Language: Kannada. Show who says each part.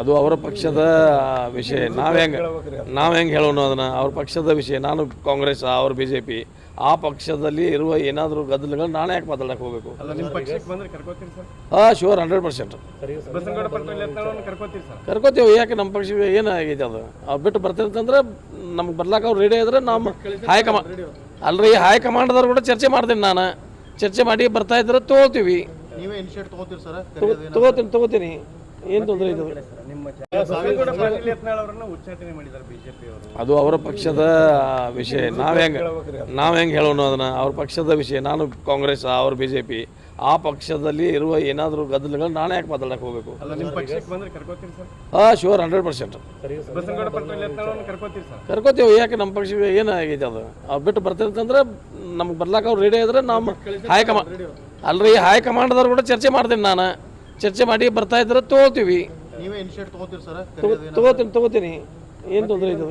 Speaker 1: ಅದು ಅವರ. ಪಕ್ಷದ ವಿಷಯ. ನಾವು ಹೆಂಗೆ ನಾವು ಹೆಂಗೆ ಹೇಳೋಣ ಅದನ್ನ? ಅವ್ರ ಪಕ್ಷದ ವಿಷಯ. ನಾನು ಕಾಂಗ್ರೆಸ್ ಅವ್ರ ಬಿ ಜೆ ಪಿ ಆ ಪಕ್ಷದಲ್ಲಿ ಇರುವ ಏನಾದರೂ ಗದ್ದಲಗಳು ನಾನೇ ಯಾಕೆ ಮಾತಾಡಕ್ಕೆ ಹೋಗಬೇಕು?
Speaker 2: ಅಲ್ಲ ನಿಮ್ಮ ಪಕ್ಷಕ್ಕೆ ಬಂದ್ರೆ ಕರ್ಕೋತೀರಿ ಸರ್?
Speaker 1: ಹಾಂ ಶೂರ್ ಹಂಡ್ರೆಡ್ ಪರ್ಸೆಂಟ್ ಕರ್ಕೋತೀವಿ ಯಾಕೆ ನಮ್ಮ ಪಕ್ಷ ಏನಾಗೈತೆ ಅದು? ಅವ್ರು ಬಿಟ್ಟು ಬರ್ತಿರ್ತಂದ್ರೆ ನಮ್ಗೆ ಬರ್ಲಾಕ ಅವ್ರು ರೆಡಿ ಆದ್ರೆ ನಮ್ಮ ಹೈಕಮಾಂಡ್ ಅಲ್ರಿ ಹೈಕಮಾಂಡ್ದವ್ರು ಕೂಡ ಚರ್ಚೆ ಮಾಡ್ತೀನಿ ನಾನು. ಚರ್ಚೆ ಮಾಡಿ ಬರ್ತಾ ಇದ್ರೆ ತೊಗೋತೀವಿ
Speaker 3: ನೀವೇ ಇನಿಷಿಯೇಟ್ ತಗೋತೀರಿ ಸರ್
Speaker 1: ತಗೋತೀನಿ ತಗೋತೀನಿ. ಏನು ತೊಂದರೆ ಇದು
Speaker 2: ನಿಮ್ಮ ಬಸವನಗೌಡ ಅವರನ್ನ ಉಚ್ಚಾಟನೆ ಮಾಡಿದ್ದಾರೆ ಬಿಜೆಪಿ ಅವರು.
Speaker 1: ಅದು ಅವರ ಪಕ್ಷದ ವಿಷಯ. ನಾವು ಹೆಂಗೆ ನಾವು ಹೆಂಗೆ ಹೇಳೋಣ ಅದನ್ನ? ಅವ್ರ ಪಕ್ಷದ ವಿಷಯ. ನಾನು ಕಾಂಗ್ರೆಸ್ ಅವ್ರ ಬಿ ಜೆ ಪಿ ಆ ಪಕ್ಷದಲ್ಲಿ ಇರುವ ಏನಾದರೂ ಗದ್ದಲಗಳು ನಾನೇ ಯಾಕೆ ಮಾತಾಡಕ್ಕೆ ಹೋಗ್ಬೇಕು?
Speaker 2: ಅಲ್ಲ ನಿಮ್ಮ ಪಕ್ಷಕ್ಕೆ ಬಂದ್ರೆ ಕರ್ಕೋತೀರಿ ಸರ್?
Speaker 1: ಹಾಂ ಶೂರ್ ಹಂಡ್ರೆಡ್ ಪರ್ಸೆಂಟ್ ಕರ್ಕೋತೀವಿ. ಯಾಕೆ ನಮ್ಮ ಪಕ್ಷ ಏನಾಗೈತೆ ಅದು? ಅವ್ರು ಬಿಟ್ಟು ಬರ್ತಿರ್ತಂದ್ರೆ ನಮ್ಗೆ ಬರ್ಲಾಕ ಅವ್ರು ರೆಡಿ ಆದ್ರೆ ನಮ್ಮ ಹೈಕಮಾ ಅಲ್ರಿ ಹೈಕಮಾಂಡ್ದವ್ರು ಕೂಡ ಚರ್ಚೆ ಮಾಡ್ತೀನಿ ನಾನು. ಚರ್ಚೆ ಮಾಡಿ ಬರ್ತಾ ಇದ್ರೆ ತಗೋತೀವಿ.
Speaker 3: ನೀವೇ ಇನಿಷಿಯೇಟ್ ತಗೋತೀರಿ ಸರ್?
Speaker 1: ತಗೋತೀನಿ ತಗೋತೀನಿ. ಏನು ತೊಂದರೆ ಇದು